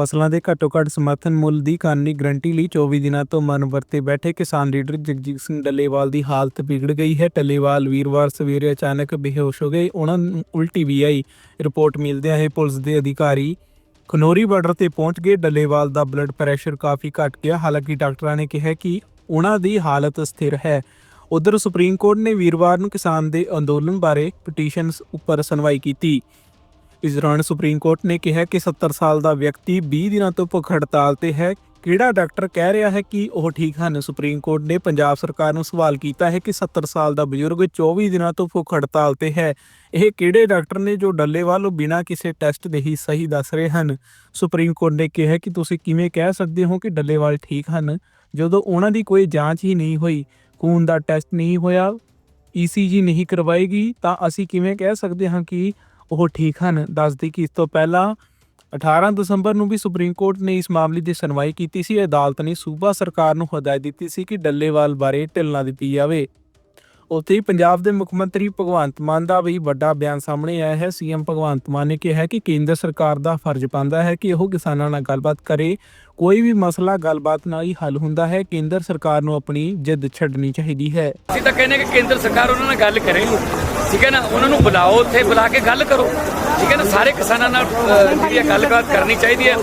ਫਸਲਾਂ ਦੇ ਘੱਟੋ-ਘੱਟ ਸਮਰਥਨ ਮੁੱਲ ਦੀ ਕਾਨੂੰਨੀ ਗਰੰਟੀ ਲਈ 24 ਦਿਨਾਂ ਤੋਂ ਮਨ ਵਰਤੇ ਬੈਠੇ ਕਿਸਾਨ ਲੀਡਰ ਜਗਜੀਤ ਸਿੰਘ ਡੱਲੇਵਾਲ ਦੀ ਹਾਲਤ ਵਿਗੜ ਗਈ ਹੈ। ਡੱਲੇਵਾਲ ਵੀਰਵਾਰ ਸਵੇਰੇ ਅਚਾਨਕ ਬੇਹੋਸ਼ ਹੋ ਗਏ। ਉਹਨਾਂ ਨੂੰ ਉਲਟੀ ਵੀ ਆਈ। ਰਿਪੋਰਟ ਮਿਲਦਿਆਂ ਹੀ ਪੁਲਿਸ ਦੇ ਅਧਿਕਾਰੀ ਖਨੋਰੀ ਬਾਰਡਰ ਤੇ ਪਹੁੰਚ ਗਏ। ਡੱਲੇਵਾਲ ਦਾ ਬਲੱਡ ਪ੍ਰੈਸ਼ਰ ਕਾਫੀ ਘਟ ਗਿਆ। ਹਾਲਾਂਕਿ ਡਾਕਟਰਾਂ ਨੇ ਕਿਹਾ ਕਿ ਉਹਨਾਂ ਦੀ ਹਾਲਤ ਸਥਿਰ ਹੈ। ਉਧਰ ਸੁਪਰੀਮ ਕੋਰਟ ਨੇ ਵੀਰਵਾਰ ਨੂੰ ਕਿਸਾਨ ਦੇ ਅੰਦੋਲਨ ਬਾਰੇ ਪਟੀਸ਼ਨਸ ਉੱਪਰ ਸੁਣਵਾਈ ਕੀਤੀ। ਇਸ ਦੌਰਾਨ ਸੁਪਰੀਮ ਕੋਰਟ ਨੇ ਕਿਹਾ ਕਿ 70 ਸਾਲ ਦਾ ਵਿਅਕਤੀ 20 ਦਿਨਾਂ ਤੋਂ ਭੁੱਖ ਹੜਤਾਲ ਤੇ ਹੈ। ਕਿਹੜਾ ਡਾਕਟਰ ਕਹਿ ਰਿਹਾ ਹੈ ਕਿ ਉਹ ਠੀਕ ਹਨ? ਸੁਪਰੀਮ ਕੋਰਟ ਨੇ ਪੰਜਾਬ ਸਰਕਾਰ ਨੂੰ ਸਵਾਲ ਕੀਤਾ ਹੈ ਕਿ 70 ਸਾਲ ਦਾ ਬਜ਼ੁਰਗ 24 ਦਿਨਾਂ ਤੋਂ ਭੁੱਖ ਹੜਤਾਲ ਤੇ ਹੈ। ਇਹ ਕਿਹੜੇ ਡਾਕਟਰ ਨੇ ਜੋ ਡੱਲੇਵਾਲ ਨੂੰ ਬਿਨਾਂ ਕਿਸੇ ਟੈਸਟ ਦੇ ਹੀ ਸਹੀ ਦੱਸ ਰਹੇ ਹਨ? ਸੁਪਰੀਮ ਕੋਰਟ ਨੇ ਕਿਹਾ ਕਿ ਤੁਸੀਂ ਕਿਵੇਂ ਕਹਿ ਸਕਦੇ ਹੋ ਕਿ ਡੱਲੇਵਾਲ ਠੀਕ ਹਨ? ਜਦੋਂ ਉਹਨਾਂ ਦੀ ਕੋਈ ਜਾਂਚ ਹੀ ਨਹੀਂ ਹੋਈ, ਖੂਨ ਦਾ ਟੈਸਟ ਨਹੀਂ ਹੋਇਆ ਈਸੀਜੀ ਨਹੀਂ ਕਰਵਾਏਗੀ, ਤਾਂ ਅਸੀਂ ਕਿਵੇਂ ਕਹਿ ਸਕਦੇ ਹਾਂ ਕਿ ਉਹ ਠੀਕ ਹਨ, ਦੱਸਦੀ ਕਿ ਇਸ ਤੋਂ ਪਹਿਲਾਂ 18 ਦਸੰਬਰ ਨੂੰ ਵੀ ਸੁਪਰੀਮ ਕੋਰਟ ਨੇ ਇਸ ਮਾਮਲੇ ਦੀ ਸੁਣਵਾਈ ਕੀਤੀ ਸੀ। ਅਦਾਲਤ ਨੇ ਸੂਬਾ ਸਰਕਾਰ ਨੂੰ ਹਦਾਇਤ ਦਿੱਤੀ ਸੀ ਕਿ ਡੱਲੇਵਾਲ ਬਾਰੇ ਢਿੱਲ ਨਾ ਦਿੱਤੀ ਜਾਵੇ। ਉੱਥੇ ਹੀ ਪੰਜਾਬ ਦੇ ਮੁੱਖ ਮੰਤਰੀ ਭਗਵੰਤ ਮਾਨ ਦਾ ਵੀ ਵੱਡਾ ਬਿਆਨ ਸਾਹਮਣੇ ਆਇਆ ਹੈ। ਸੀਐਮ ਭਗਵੰਤ ਮਾਨ ਨੇ ਕਿਹਾ ਕਿ ਕੇਂਦਰ ਸਰਕਾਰ ਦਾ ਫਰਜ਼ ਬਣਦਾ ਹੈ ਕਿ ਉਹ ਕਿਸਾਨਾਂ ਨਾਲ ਗੱਲਬਾਤ ਕਰੇ। ਕੋਈ ਵੀ ਮਸਲਾ ਗੱਲਬਾਤ ਨਾਲ ਹੀ ਹੱਲ ਹੁੰਦਾ ਹੈ। ਕੇਂਦਰ ਸਰਕਾਰ ਨੂੰ ਆਪਣੀ ਜਿੱਦ ਛੱਡਣੀ ਚਾਹੀਦੀ ਹੈ। ਅਸੀਂ ਤਾਂ ਕਹਿੰਦੇ ਕਿ ਕੇਂਦਰ ਸਰਕਾਰ ਉਹਨਾਂ ਨਾਲ ਗੱਲ ਕਰੇ। ਠੀਕ ਹੈ ਨਾ? ਉਹਨਾਂ ਨੂੰ ਬੁਲਾਓ, ਉੱਥੇ ਬੁਲਾ ਕੇ ਗੱਲ ਕਰੋ। ਠੀਕ ਹੈ ਨਾ? ਸਾਰੇ ਕਿਸਾਨਾਂ ਨਾਲ ਜਿਹੜੀ ਹੈ ਗੱਲਬਾਤ ਕਰਨੀ ਚਾਹੀਦੀ ਹੈ।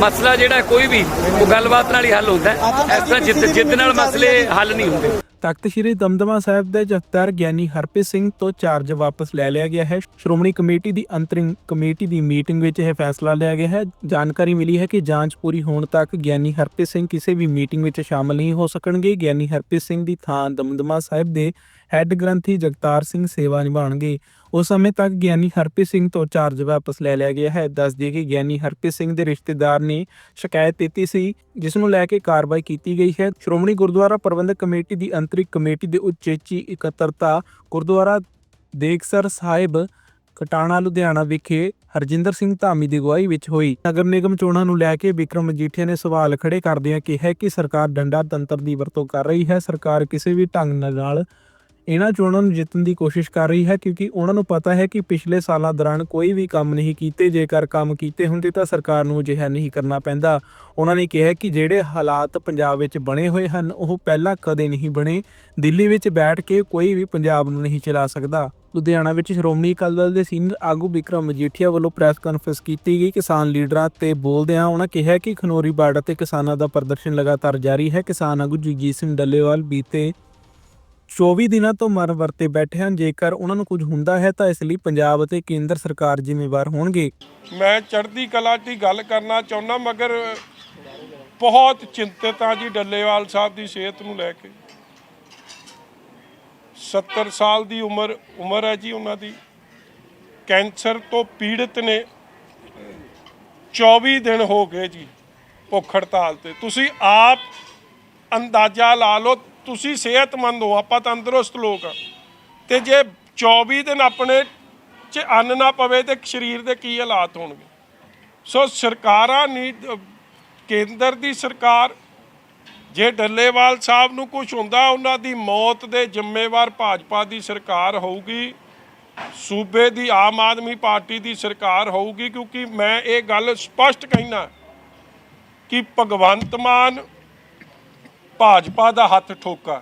ਮਸਲਾ ਜਿਹੜਾ ਕੋਈ ਵੀ, ਉਹ ਗੱਲਬਾਤ ਨਾਲ ਹੀ ਹੱਲ ਹੁੰਦਾ ਇਸ ਤਰ੍ਹਾਂ ਜਿੱਦ ਜਿੱਦ ਨਾਲ ਮਸਲੇ ਹੱਲ ਨਹੀਂ ਹੁੰਦੇ। ਤਖਤ ਸ੍ਰੀ ਦਮਦਮਾ ਸਾਹਿਬ ਦੇ ਜਥੇਦਾਰ ਗਿਆਨੀ ਹਰਪ੍ਰੀਤ ਸਿੰਘ ਤੋਂ ਚਾਰਜ ਵਾਪਸ ਲੈ ਲਿਆ ਗਿਆ ਹੈ। ਸ਼੍ਰੋਮਣੀ ਕਮੇਟੀ ਦੀ ਅੰਤਰਿੰਗ ਕਮੇਟੀ ਦੀ ਮੀਟਿੰਗ ਵਿੱਚ ਇਹ ਫੈਸਲਾ ਲਿਆ ਗਿਆ ਹੈ। ਜਾਣਕਾਰੀ ਮਿਲੀ ਹੈ ਕਿ ਜਾਂਚ ਪੂਰੀ ਹੋਣ ਤੱਕ ਗਿਆਨੀ ਹਰਪ੍ਰੀਤ ਸਿੰਘ ਕਿਸੇ ਵੀ ਮੀਟਿੰਗ ਵਿੱਚ ਸ਼ਾਮਲ ਨਹੀਂ ਹੋ ਸਕਣਗੇ। ਗਿਆਨੀ ਹਰਪ੍ਰੀਤ ਸਿੰਘ ਦੀ ਥਾਂ ਦਮਦਮਾ ਸਾਹਿਬ ਦੇ ਹੈੱਡ ਗ੍ਰੰਥੀ ਜਗਤਾਰ ਸਿੰਘ ਸੇਵਾ ਨਿਭਾਉਣਗੇ। ਉਸ ਸਮੇਂ ਤੱਕ ਗਿਆਨੀ ਹਰਪ੍ਰੀਤ ਸਿੰਘ ਤੋਂ ਚਾਰਜ ਵਾਪਸ ਲੈ ਲਿਆ ਗਿਆ ਹੈ। ਦੱਸ ਦਈਏ ਕਿ ਗਿਆਨੀ ਹਰਪ੍ਰੀਤ ਸਿੰਘ ਦੇ ਰਿਸ਼ਤੇਦਾਰ ਨੇ ਸ਼ਿਕਾਇਤ ਦਿੱਤੀ ਸੀ, ਜਿਸ ਨੂੰ ਲੈ ਕੇ ਕਾਰਵਾਈ ਕੀਤੀ ਗਈ ਹੈ। ਸ਼੍ਰੋਮਣੀ ਗੁਰਦੁਆਰਾ ਪ੍ਰਬੰਧਕ ਕਮੇਟੀ ਦੀ ਅੰਤਰਿਕ ਕਮੇਟੀ ਦੇ ਉਚੇਚੀ ਇਕੱਤਰਤਾ ਗੁਰਦੁਆਰਾ ਦੇਖਸਰ ਸਾਹਿਬ ਕਟਾਣਾ ਲੁਧਿਆਣਾ ਵਿਖੇ ਹਰਜਿੰਦਰ ਸਿੰਘ ਧਾਮੀ ਦੀ ਅਗਵਾਈ ਵਿੱਚ ਹੋਈ। ਨਗਰ ਨਿਗਮ ਚੋਣਾਂ ਨੂੰ ਲੈ ਕੇ ਵਿਕਰਮ ਮਜੀਠੀਆ ਨੇ ਸਵਾਲ ਖੜੇ ਕਰਦਿਆਂ ਕਿਹਾ ਕਿ ਸਰਕਾਰ ਡੰਡਾ ਤੰਤਰ ਦੀ ਵਰਤੋਂ ਕਰ ਰਹੀ ਹੈ। ਸਰਕਾਰ ਕਿਸੇ ਵੀ ਢੰਗ ਨਾਲ ਇਹਨਾਂ ਚੋਣਾਂ ਨੂੰ ਜਿੱਤਣ ਦੀ ਕੋਸ਼ਿਸ਼ ਕਰ ਰਹੀ ਹੈ ਕਿਉਂਕਿ ਉਹਨਾਂ ਨੂੰ ਪਤਾ ਹੈ ਕਿ ਪਿਛਲੇ ਸਾਲਾਂ ਦੌਰਾਨ ਕੋਈ ਵੀ ਕੰਮ ਨਹੀਂ ਕੀਤੇ, ਜੇਕਰ ਕੰਮ ਕੀਤੇ ਹੁੰਦੇ ਤਾਂ ਸਰਕਾਰ ਨੂੰ ਅਜਿਹਾ ਨਹੀਂ ਕਰਨਾ ਪੈਂਦਾ। ਉਹਨਾਂ ਨੇ ਕਿਹਾ ਕਿ ਜਿਹੜੇ ਹਾਲਾਤ ਪੰਜਾਬ ਵਿੱਚ ਬਣੇ ਹੋਏ ਹਨ, ਉਹ ਪਹਿਲਾਂ ਕਦੇ ਨਹੀਂ ਬਣੇ। ਦਿੱਲੀ ਵਿੱਚ ਬੈਠ ਕੇ ਕੋਈ ਵੀ ਪੰਜਾਬ ਨੂੰ ਨਹੀਂ ਚਲਾ ਸਕਦਾ। ਲੁਧਿਆਣਾ ਵਿੱਚ ਸ਼੍ਰੋਮਣੀ ਅਕਾਲੀ ਦਲ ਦੇ ਸੀਨੀਅਰ ਆਗੂ ਵਿਕਰਮ ਮਜੀਠੀਆ ਵੱਲੋਂ ਪ੍ਰੈਸ ਕਾਨਫਰੰਸ ਕੀਤੀ ਗਈ। ਕਿਸਾਨ ਲੀਡਰਾਂ ਤੇ ਬੋਲਦਿਆਂ ਉਹਨਾਂ ਕਿਹਾ ਕਿ ਖਨੋਰੀ ਬਾਰਡਰ ਤੇ ਕਿਸਾਨਾਂ ਦਾ ਪ੍ਰਦਰਸ਼ਨ ਲਗਾਤਾਰ ਜਾਰੀ ਹੈ। ਕਿਸਾਨ ਆਗੂ ਜਗਜੀਤ ਸਿੰਘ ਡੱਲੇਵਾਲ ਬੀਤੇ 24 ਦਿਨਾਂ ਤੋਂ ਮਰ ਵਰਤੇ ਬੈਠੇ ਹਨ। ਜੇਕਰ ਉਹਨਾਂ ਨੂੰ ਕੁਝ ਹੁੰਦਾ ਹੈ, ਤਾਂ ਇਸ ਲਈ ਪੰਜਾਬ ਅਤੇ ਕੇਂਦਰ ਸਰਕਾਰ ਜ਼ਿੰਮੇਵਾਰ ਹੋਣਗੇ। ਮੈਂ ਚੜ੍ਹਦੀ ਕਲਾ ਦੀ ਗੱਲ ਕਰਨਾ ਚਾਹੁੰਦਾ, ਮਗਰ ਬਹੁਤ ਚਿੰਤਤ ਹਾਂ ਜੀ ਡੱਲੇਵਾਲ ਸਾਹਿਬ ਦੀ ਸਿਹਤ ਨੂੰ ਲੈ ਕੇ। 70 ਸਾਲ ਦੀ ਉਮਰ ਉਮਰ ਹੈ ਜੀ ਉਹਨਾਂ ਦੀ। ਕੈਂਸਰ ਤੋਂ ਪੀੜਿਤ ਨੇ 24 ਦਿਨ ਹੋ ਗਏ ਜੀ ਭੁੱਖ ਹੜਤਾਲ ਤੇ। ਤੁਸੀਂ ਆਪ ਅੰਦਾਜ਼ਾ ਲਾ ਲਓ ਤੁਸੀਂ ਸਿਹਤਮੰਦ ਹੋ, ਆਪਾਂ ਤੰਦਰੁਸਤ ਲੋਕ ਆ। ਤੇ ਜੇ 24 ਦਿਨ ਆਪਣੇ ਚ ਅੰਨ ਨਾ ਪਵੇ ਤੇ ਸਰੀਰ ਦੇ ਕੀ ਹਾਲਾਤ ਹੋਣਗੇ? ਸੋ ਸਰਕਾਰਾਂ ਨੀ, ਕੇਂਦਰ ਦੀ ਸਰਕਾਰ, ਜੇ ਡੱਲੇਵਾਲ ਸਾਹਿਬ ਨੂੰ ਕੁਝ ਹੁੰਦਾ, ਉਹਨਾਂ ਦੀ ਮੌਤ ਦੇ ਜ਼ਿੰਮੇਵਾਰ ਭਾਜਪਾ ਦੀ ਸਰਕਾਰ ਹੋਊਗੀ, ਸੂਬੇ ਦੀ ਆਮ ਆਦਮੀ ਪਾਰਟੀ ਦੀ ਸਰਕਾਰ ਹੋਊਗੀ, ਕਿਉਂਕਿ ਮੈਂ ਇਹ ਗੱਲ ਸਪਸ਼ਟ ਕਹਿਣਾ ਕਿ ਭਗਵੰਤ ਮਾਨ ਭਾਜਪਾ ਦਾ ਹੱਥ ਠੋਕਾ।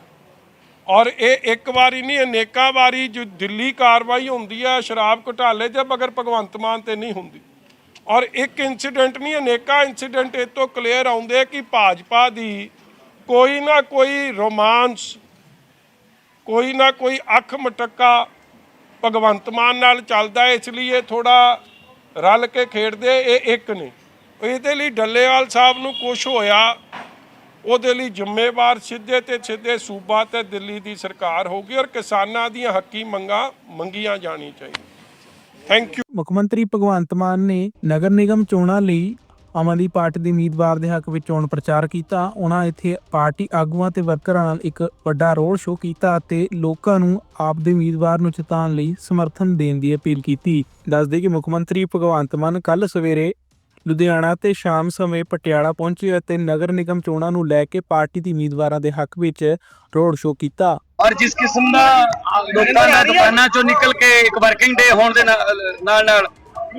ਔਰ ਇਹ ਇੱਕ ਵਾਰੀ ਨਹੀਂ, ਅਨੇਕਾਂ ਵਾਰੀ ਜੋ ਦਿੱਲੀ ਕਾਰਵਾਈ ਹੁੰਦੀ ਹੈ ਸ਼ਰਾਬ ਘੁਟਾਲੇ ਤੇ ਮਗਰ ਭਗਵੰਤ ਮਾਨ ਤੇ ਨਹੀਂ ਹੁੰਦੀ। ਔਰ ਇੱਕ ਇਨਸੀਡੈਂਟ ਨਹੀਂ, ਅਨੇਕਾਂ ਇਨਸੀਡੈਂਟ ਇਹ ਤੋਂ ਕਲੀਅਰ ਆਉਂਦੇ ਕਿ ਭਾਜਪਾ ਦੀ ਕੋਈ ਨਾ ਕੋਈ ਰੋਮਾਂਸ ਕੋਈ ਨਾ ਕੋਈ ਅੱਖ ਮਟਕਾ ਭਗਵੰਤ ਮਾਨ ਨਾਲ ਚੱਲਦਾ ਇਸ ਲਈ ਇਹ ਥੋੜਾ ਰਲ ਕੇ ਖੇਡਦੇ ਇਹ ਇੱਕ ਨਹੀਂ ਇਹਦੇ ਲਈ ਡੱਲੇਵਾਲ ਸਾਹਿਬ ਨੂੰ ਕੁਝ ਹੋਇਆ ਉਹਦੇ ਲਈ ਜ਼ਿੰਮੇਵਾਰ ਸਿੱਧੇ ਤੇ ਸਿੱਧੇ ਸੂਬਾ ਤੇ ਦਿੱਲੀ ਦੀ ਸਰਕਾਰ ਹੋਊਗੀ ਔਰ ਕਿਸਾਨਾਂ ਦੀਆਂ ਹੱਕੀ ਮੰਗਾਂ ਮੰਗੀਆਂ ਜਾਣੀ ਚਾਹੀਦੀ ਥੈਂਕ ਯੂ ਮੁੱਖ ਮੰਤਰੀ ਭਗਵੰਤ ਮਾਨ ਨੇ ਨਗਰ ਨਿਗਮ ਚੋਣਾਂ ਲਈ ਆਮ ਆਦਮੀ ਪਾਰਟੀ ਦੇ ਉਮੀਦਵਾਰ ਦੇ ਹੱਕ ਵਿੱਚ ਚੋਣ ਪ੍ਰਚਾਰ ਕੀਤਾ। ਉਹਨਾਂ ਇੱਥੇ ਪਾਰਟੀ ਆਗੂਆਂ ਤੇ ਵਰਕਰਾਂ ਨਾਲ ਇੱਕ ਵੱਡਾ ਰੋਡ ਸ਼ੋਅ ਕੀਤਾ ਅਤੇ ਲੋਕਾਂ ਨੂੰ ਆਪ ਦੇ ਉਮੀਦਵਾਰ ਨੂੰ ਜਿਤਾਉਣ ਲਈ ਸਮਰਥਨ ਦੇਣ ਦੀ ਅਪੀਲ ਕੀਤੀ। ਦੱਸਦੇ ਕਿ ਮੁੱਖ ਮੰਤਰੀ ਭਗਵੰਤ ਮਾਨ ਕੱਲ ਸਵੇਰੇ ਲੁਧਿਆਣਾ ਤੇ ਸ਼ਾਮ ਸਮੇਂ ਪਟਿਆਲਾ ਪਹੁੰਚੇ ਅਤੇ ਨਗਰ ਨਿਗਮ ਚੋਣਾਂ ਨੂੰ ਲੈ ਕੇ ਪਾਰਟੀ ਦੀ ਉਮੀਦਵਾਰਾਂ ਦੇ ਹੱਕ ਵਿੱਚ ਰੋਡ ਸ਼ੋਅ ਕੀਤਾ। ਔਰ ਜਿਸ ਕਿਸਮ ਦਾ ਲੋਕਾਂ ਦਾ ਦੁਕਾਨਾਂ ਚੋਂ ਨਿਕਲ ਕੇ ਇੱਕ ਵਰਕਿੰਗ ਡੇ ਹੋਣ ਦੇ ਨਾਲ ਨਾਲ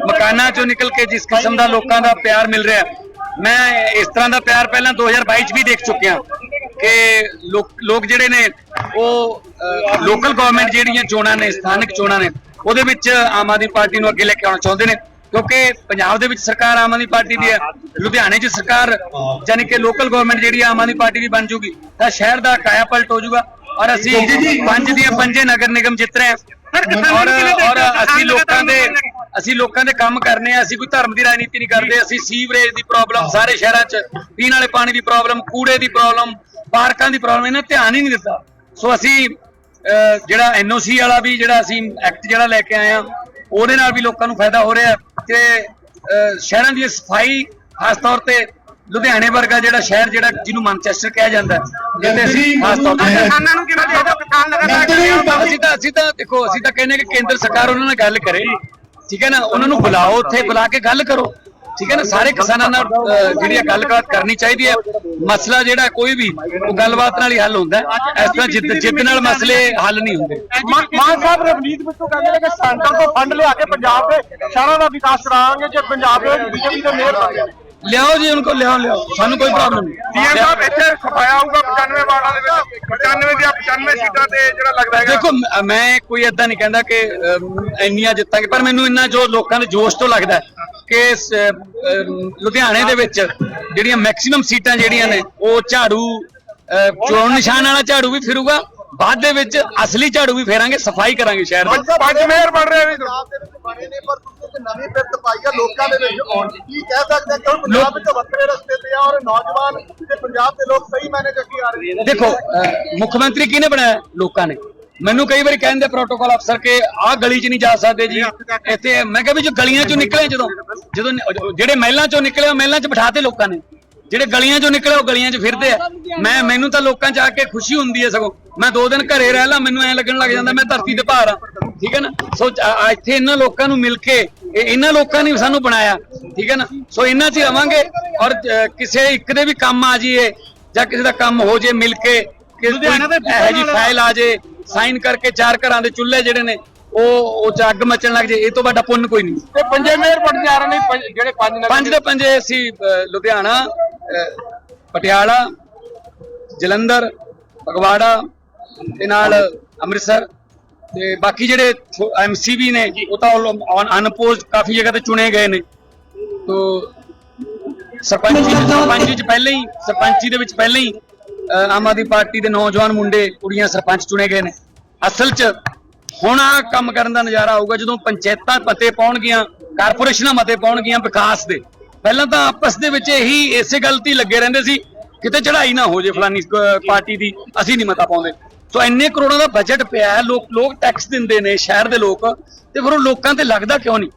ਮਕਾਨਾਂ ਚੋਂ ਨਿਕਲ ਕੇ ਜਿਸ ਕਿਸਮ ਦਾ ਲੋਕਾਂ ਦਾ ਪਿਆਰ ਮਿਲ ਰਿਹਾ, ਮੈਂ ਇਸ ਤਰ੍ਹਾਂ ਦਾ ਪਿਆਰ ਪਹਿਲਾਂ 2022 ਚ ਵੀ ਦੇਖ ਚੁੱਕਿਆ ਕਿ ਲੋਕ ਲੋਕ ਜਿਹੜੇ ਨੇ, ਉਹ ਲੋਕਲ ਗਵਰਨਮੈਂਟ ਜਿਹੜੀਆਂ ਚੋਣਾਂ ਨੇ, ਸਥਾਨਕ ਚੋਣਾਂ ਨੇ, ਉਹਦੇ ਵਿੱਚ ਆਮ ਆਦਮੀ ਪਾਰਟੀ ਨੂੰ ਅੱਗੇ ਲੈ ਕੇ ਆਉਣਾ ਚਾਹੁੰਦੇ ਨੇ। ਕਿਉਂਕਿ ਪੰਜਾਬ ਦੇ ਵਿੱਚ ਸਰਕਾਰ ਆਮ ਆਦਮੀ ਪਾਰਟੀ ਦੀ ਹੈ। ਲੁਧਿਆਣੇ 'ਚ ਸਰਕਾਰ ਯਾਨੀ ਕਿ ਲੋਕਲ ਗਵਰਨਮੈਂਟ ਜਿਹੜੀ ਆਮ ਆਦਮੀ ਪਾਰਟੀ ਦੀ ਬਣ ਜੂਗੀ। ਤਾਂ ਸ਼ਹਿਰ ਦਾ ਕਾਇਆ ਪਲਟ ਹੋ ਜਾਊਗਾ ਔਰ ਅਸੀਂ ਪੰਜ ਦੀਆਂ ਪੰਜੇ ਨਗਰ ਨਿਗਮ ਜਿੱਤ ਰਹੇ ਹਾਂ। ਔਰ ਔਰ ਅਸੀਂ ਲੋਕਾਂ ਦੇ ਅਸੀਂ ਲੋਕਾਂ ਦੇ ਕੰਮ ਕਰਨੇ ਆ ਅਸੀਂ ਕੋਈ ਧਰਮ ਦੀ ਰਾਜਨੀਤੀ ਨਹੀਂ ਕਰਦੇ ਅਸੀਂ ਸੀਵਰੇਜ ਦੀ ਪ੍ਰੋਬਲਮ ਸਾਰੇ ਸ਼ਹਿਰਾਂ 'ਚ ਪੀਣ ਵਾਲੇ ਪਾਣੀ ਦੀ ਪ੍ਰੋਬਲਮ ਕੂੜੇ ਦੀ ਪ੍ਰੋਬਲਮ ਪਾਰਕਾਂ ਦੀ ਪ੍ਰੋਬਲਮ ਇਹਨਾਂ ਧਿਆਨ ਹੀ ਨਹੀਂ ਦਿੱਤਾ। ਸੋ ਅਸੀਂ ਅਹ, ਜਿਹੜਾ ਐਨਓਸੀ ਵਾਲਾ ਵੀ ਜਿਹੜਾ ਅਸੀਂ ਐਕਟ ਜਿਹੜਾ ਲੈ ਕੇ ਆਏ ਆ ਉਹਦੇ ਨਾਲ ਵੀ ਲੋਕਾਂ ਨੂੰ ਫਾਇਦਾ ਹੋ ਰਿਹਾ। ਤੇ ਅਹ, ਸ਼ਹਿਰਾਂ ਦੀ ਸਫ਼ਾਈ ਖਾਸ ਤੌਰ ਤੇ ਲੁਧਿਆਣੇ ਵਰਗਾ ਜਿਹੜਾ ਸ਼ਹਿਰ ਜਿਹੜਾ ਜਿਹਨੂੰ ਮਾਨਚੈਸਟਰ ਕਿਹਾ ਜਾਂਦਾ ਹੈ, ਜਿੱਥੇ ਅਸੀਂ ਖਾਸ ਤੌਰ ਤੇ ਕਿਸਾਨਾਂ ਨੂੰ ਕਿਵੇਂ ਦੇਖਦੇ ਹੋ? ਕਿਸਾਨ ਲਗਾਤਾਰ ਅਸੀਂ ਤਾਂ ਅਸੀਂ ਤਾਂ ਦੇਖੋ ਅਸੀਂ ਤਾਂ ਕਹਿੰਦੇ ਕਿ ਕੇਂਦਰ ਸਰਕਾਰ ਉਹਨਾਂ ਨਾਲ ਗੱਲ ਕਰੇ ਠੀਕ ਹੈ ਨਾ? ਉਹਨਾਂ ਨੂੰ ਬੁਲਾਓ ਉੱਥੇ ਬੁਲਾ ਕੇ ਗੱਲ ਕਰੋ। ਠੀਕ ਹੈ ਨਾ? ਸਾਰੇ ਕਿਸਾਨਾਂ ਨਾਲ ਜਿਹੜੀ ਇਹ ਗੱਲਬਾਤ ਕਰਨੀ ਚਾਹੀਦੀ ਹੈ। ਮਸਲਾ ਜਿਹੜਾ ਕੋਈ ਵੀ ਉਹ ਗੱਲਬਾਤ ਨਾਲ ਹੀ ਹੱਲ ਹੁੰਦਾ ਹੈ। ਇਸ ਤਰ੍ਹਾਂ ਜਿੱਦ ਜਿੱਦ ਨਾਲ ਮਸਲੇ ਹੱਲ ਨਹੀਂ ਹੁੰਦੇ। ਮਾਨ ਸਾਹਿਬ ਰਵਨੀਤ ਬਿੱਟੂ ਕਹਿੰਦੇ ਨੇ ਕਿ ਸੈਂਟਰ ਤੋਂ ਫੰਡ ਲਿਆ ਕੇ ਪੰਜਾਬ ਦੇ ਸ਼ਹਿਰਾਂ ਦਾ ਵਿਕਾਸ ਕਰਾਵਾਂਗੇ ਜੇ ਪੰਜਾਬ ਦੇ ਬੀਜੇਪੀ ਦੇ ਮੇਅਰ ਬਣ ਗਏ ਲਿਆਓ ਜੀ ਉਹਨਾਂ ਕੋਲ ਲਿਆਓ ਲਿਆਓ। ਸਾਨੂੰ ਕੋਈ ਪ੍ਰੋਬਲਮ ਨਹੀਂ। ਸੀਐਮ ਸਾਹਿਬ ਇੱਥੇ ਸਫਾਇਆ ਹੋਊਗਾ 95 ਵਾਰਡਾਂ ਦੇ ਵਿੱਚ। 95 ਦੀਆਂ 95 ਸੀਟਾਂ ਤੇ ਜਿਹੜਾ ਲੱਗਦਾ ਹੈਗਾ। ਦੇਖੋ ਮ- ਮੈਂ ਕੋਈ ਏਦਾਂ ਨਹੀਂ ਕਹਿੰਦਾ ਕਿ ਅਮ, ਇੰਨੀਆਂ ਜਿੱਤਾਂਗੇ ਪਰ ਮੈਨੂੰ ਇੰਨਾ ਜੋ ਲੋਕਾਂ ਦੇ ਜੋਸ਼ ਤੋਂ ਲੱਗਦਾ ਹੈ ਕਿ ਲੁਧਿਆਣੇ ਦੇ ਵਿੱਚ ਜਿਹੜੀਆਂ ਮੈਕਸਿਮਮ ਸੀਟਾਂ ਜਿਹੜੀਆਂ ਨੇ ਉਹ ਝਾੜੂ ਚੋਣ ਨਿਸ਼ਾਨ ਵਾਲਾ ਝਾੜੂ ਵੀ ਫਿਰੂਗਾ ਬਾਅਦ ਦੇ ਵਿੱਚ ਅਸਲੀ ਝਾੜੂ ਵੀ ਫੇਰਾਂਗੇ ਸਫ਼ਾਈ ਕਰਾਂਗੇ ਸ਼ਹਿਰ ਦੀ ਪੰਜ ਮੇਅਰ ਬਣ ਰਹੇ ਵੀ ਪੰਜਾਬ ਦੇ ਵਿੱਚ ਬਣੇ ਨੇ ਪਰ ਤੁਸੀਂ ਨਵੀਂ ਫਿਰਤ ਪਾਈ ਆ ਲੋਕਾਂ ਦੇ ਵਿੱਚ। ਆਉਣ ਦੀ ਕੀ ਕਹਿ ਸਕਦੇ ਆ ਕਿ ਪੰਜਾਬ ਵਿੱਚ ਵੱਖਰੇ ਰਸਤੇ ਤੇ ਆ ਔਰ ਨੌਜਵਾਨ ਤੇ ਪੰਜਾਬ ਦੇ ਲੋਕ ਸਹੀ ਮਾਇਨੇ ਚ ਅੱਗੇ ਆ ਰਹੇ ਨੇ। ਦੇਖੋ ਮੁੱਖ ਮੰਤਰੀ ਕਿਹਨੇ ਬਣਾਇਆ? ਲੋਕਾਂ ਨੇ। ਮੈਨੂੰ ਕਈ ਵਾਰੀ ਕਹਿੰਦੇ ਪ੍ਰੋਟੋਕਾਲ ਅਫਸਰ ਕਿ ਆਹ ਗਲੀ 'ਚ ਨਹੀਂ ਜਾ ਸਕਦੇ ਜੀ। ਇੱਥੇ ਮੈਂ ਕਿਹਾ ਵੀ ਜੋ ਗਲੀਆਂ 'ਚੋਂ ਨਿਕਲੇ ਜਦੋਂ ਜਦੋਂ ਜਿਹੜੇ ਮਹਿਲਾਂ 'ਚੋਂ ਨਿਕਲੇ ਉਹ ਮਹਿਲਾਂ 'ਚ ਬਿਠਾਤੇ ਲੋਕਾਂ ਨੇ। ਜਿਹੜੇ ਗਲੀਆਂ 'ਚੋਂ ਨਿਕਲੇ ਉਹ ਗਲੀਆਂ 'ਚ ਫਿਰਦੇ ਆ। ਮੈਂ ਮੈਨੂੰ ਤਾਂ ਲੋਕਾਂ 'ਚ ਆ ਕੇ ਖੁਸ਼ੀ ਹੁੰਦੀ ਹੈ ਸਗੋਂ। ਮੈਂ ਦੋ ਦਿਨ ਘਰੇ ਰਹਿ ਲਾਂ ਮੈਨੂੰ ਐ ਲੱਗਣ ਲੱਗ ਜਾਂਦਾ ਮੈਂ ਧਰਤੀ ਤੇ ਭਾਰ ਆ। ਠੀਕ ਹੈ ਨਾ? ਸੋ ਇੱਥੇ ਇਹਨਾਂ ਲੋਕਾਂ ਨੂੰ ਮਿਲ ਕੇ ਇਹ ਇਹਨਾਂ ਲੋਕਾਂ ਨੇ ਸਾਨੂੰ ਬਣਾਇਆ। ਠੀਕ ਹੈ ਨਾ? ਸੋ ਇਹਨਾਂ 'ਚ ਰਵਾਂਗੇ ਔਰ ਕਿਸੇ ਇੱਕ ਦੇ ਵੀ ਕੰਮ ਆ ਜਾਈਏ ਜਾਂ ਕਿਸੇ ਦਾ ਕੰਮ ਹੋ ਜੇ ਮਿਲ ਕੇ ਕਿ ਇਹੋ ਜੀ ਫਾਈਲ ਆ ਜੇ ਸਾਈਨ ਕਰਕੇ ਚਾਰ ਘਰਾਂ ਦੇ ਚੁੱਲ੍ਹੇ ਜਿਹੜੇ ਨੇ ਉਹ ਉਹ ਚ ਅੱਗ ਮਚਣ ਲੱਗ ਜੇ ਇਹ ਤੋਂ ਵੱਡਾ ਪੁੰਨ ਕੋਈ ਨਹੀਂ। ਤੇ ਪੰਜੇ ਮੇਅਰ ਬਣ ਜਾ ਰਹੇ ਨੇ ਪੰਜ- ਜਿਹੜੇ ਪੰਜ ਨਗਰ ਪੰਜ ਦੇ ਪੰਜੇ ਅਸੀਂ ਅ, ਲੁਧਿਆਣਾ ਅ, ਪਟਿਆਲਾ ਜਲੰਧਰ ਫਗਵਾੜਾ ਤੇ ਨਾਲ ਅੰਮ੍ਰਿਤਸਰ ਤੇ ਬਾਕੀ ਜਿਹੜੇ ਐਮਸੀ ਵੀ ਨੇ ਉਹ ਤਾਂ ਅਨਪੋਜ਼ਡ ਕਾਫੀ ਜਗ੍ਹਾ ਤੇ ਚੁਣੇ ਗਏ ਨੇ। ਤੋ ਸਰਪੰਚੀ ਸਰਪੰਚੀ ਚ ਪਹਿਲੇ ਹੀ ਸਰਪੰਚੀ ਦੇ ਵਿੱਚ ਪਹਿਲੇ ਹੀ ਆਮ ਆਦਮੀ ਪਾਰਟੀ ਦੇ ਨੌਜਵਾਨ ਮੁੰਡੇ, ਕੁੜੀਆਂ, ਸਰਪੰਚ ਚੁਣੇ ਗਏ ਨੇ। ਅਸਲ 'ਚ ਹੁਣ ਆ ਕੰਮ ਕਰਨ ਦਾ ਨਜ਼ਾਰਾ ਆਊਗਾ ਜਦੋਂ ਪੰਚਾਇਤਾਂ ਪਤੇ ਪਾਉਣਗੀਆਂ, ਕਾਰਪੋਰੇਸ਼ਨਾਂ ਮਤੇ ਪਾਉਣਗੀਆਂ ਵਿਕਾਸ ਦੇ। ਪਹਿਲਾਂ ਤਾਂ ਆਪਸ ਦੇ ਵਿੱਚ ਇਹੀ ਇਸੇ ਗੱਲ ਤੇ ਲੱਗੇ ਰਹਿੰਦੇ ਸੀ, ਕਿਤੇ ਚੜ੍ਹਾਈ ਨਾ ਹੋ ਜੇ ਫਲਾਨੀ ਪਾਰਟੀ ਦੀ, ਅਸੀਂ ਨਹੀਂ ਮਤਾ ਪਾਉਂਦੇ। ਸੋ ਇੰਨੇ ਕਰੋੜਾਂ ਦਾ ਬਜਟ ਪਿਆ ਲੋਕ ਲੋਕ ਟੈਕਸ ਦਿੰਦੇ ਨੇ ਸ਼ਹਿਰ ਦੇ ਲੋਕ, ਤੇ ਫਿਰ ਉਹ ਲੋਕਾਂ ਤੇ ਲੱਗਦਾ ਕਿਉਂ ਨਹੀਂ?